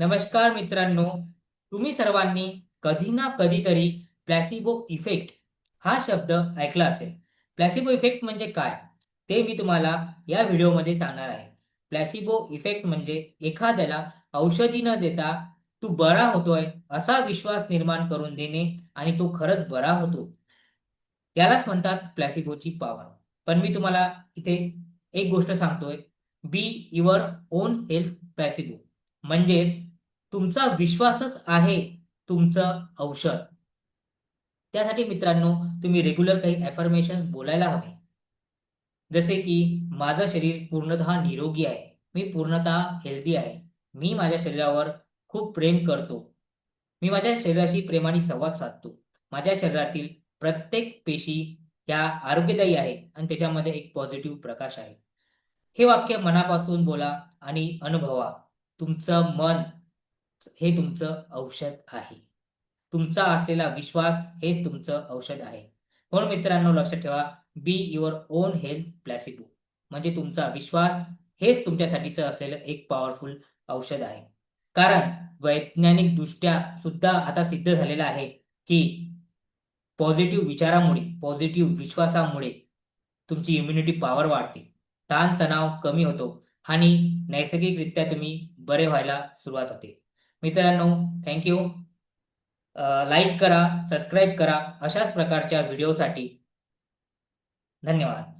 नमस्कार मित्रांनो तुम्ही सर्वांनी कधी ना कधीतरी प्लॅसिबो इफेक्ट हा शब्द ऐकला असेल. प्लॅसिबो इफेक्ट म्हणजे काय? ते मी तुम्हाला या व्हिडिओमध्ये सांगणार आहे. प्लॅसिबो इफेक्ट म्हणजे एखाद्याला औषधी न देता तू बरा होतोय असा विश्वास निर्माण करून देणे आणि तो खरंच बरा होतो. यालाच म्हणतात प्लॅसिबोची पॉवर पण मी तुम्हाला इथे एक गोष्ट सांगतोय. Be your own health placebo म्हणजेच तुमचा विश्वासच आहे तुमचं औषध. त्यासाठी मित्रांनो तुम्ही रेग्युलर काही ॲफर्मेशन्स बोलायला हवे. जसे की माझं शरीर पूर्णतः निरोगी आहे. मी पूर्णतः हेल्दी आहे. मी माझ्या शरीरावर खूप प्रेम करतो. मी माझ्या शरीराशी प्रेमाने संवाद साधतो. माझ्या शरीरातील प्रत्येक पेशी ह्या आरोग्यदायी आहेत आणि त्याच्यामध्ये एक पॉझिटिव्ह प्रकाश आहे. हे वाक्य मनापासून बोला आणि अनुभवा. तुमचं मन हे तुमचं औषध आहे. तुमचा असलेला विश्वास हेच तुमचं औषध आहे. म्हणून मित्रांनो लक्षात ठेवा. Be your own health placebo म्हणजे तुमचा विश्वास हेच तुमच्यासाठीचं असलेलं एक पॉवरफुल औषध आहे. कारण वैज्ञानिक दृष्ट्या सुद्धा आता सिद्ध झालेलं आहे की पॉझिटिव्ह विचारामुळे पॉझिटिव्ह विश्वासामुळे तुमची इम्युनिटी पॉवर वाढते. ताणतणाव कमी होतो आणि नैसर्गिकरित्या तुम्ही बरे व्हायला सुरुवात होते. मित्रांनो थँक्यू लाईक करा सबस्क्राईब करा अशाच प्रकारच्या व्हिडिओसाठी धन्यवाद.